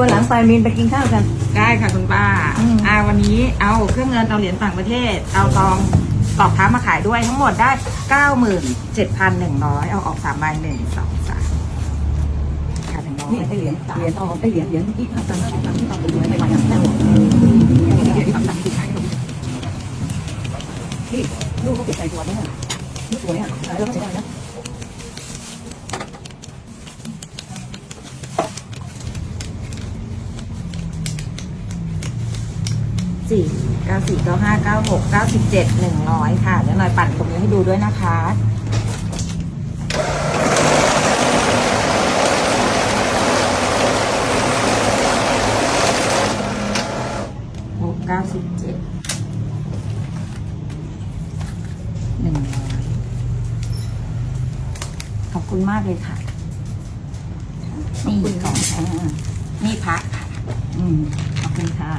วันหลังไปมินไปกินข้าวกัน ได้ค่ะคุณป้า อืม อ่าวันนี้เอาเครื่องเงินเอาเหรียญต่างประเทศ เอาตองตอกค้ามาขายด้วยทั้งหมดได้เก้าหมื่นเจ็ดพันหนึ่งร้อยเอาออกสามใบหนึ่งสองสามค่ะหนึ่งร้อยนี่ไอ้เหรียญเหรียญทองไอ้เหรียญเหรียญที่ทำตามที่ทำที่ทำเป็นเหรียญไม่มาอย่างแน่นอนที่ลูกเขาเก็บใส่ตัวเนี่ยลูกตัวเนี่ยแล้วก็ใช้ได้นะ สี่เก้าสี่เก้าห้าเก้าหกเก้าสิบเจ็ดหนึ่งร้อยค่ะเดี๋ยวหน่อยปั่นตรงนี้ให้ดูด้วยนะคะหกเก้าสิบเจ็ดหนึ่งร้อยขอบคุณมากเลยค่ะ นี่ของค่ะนี่พระค่ะ อืมขอบคุณค่ะ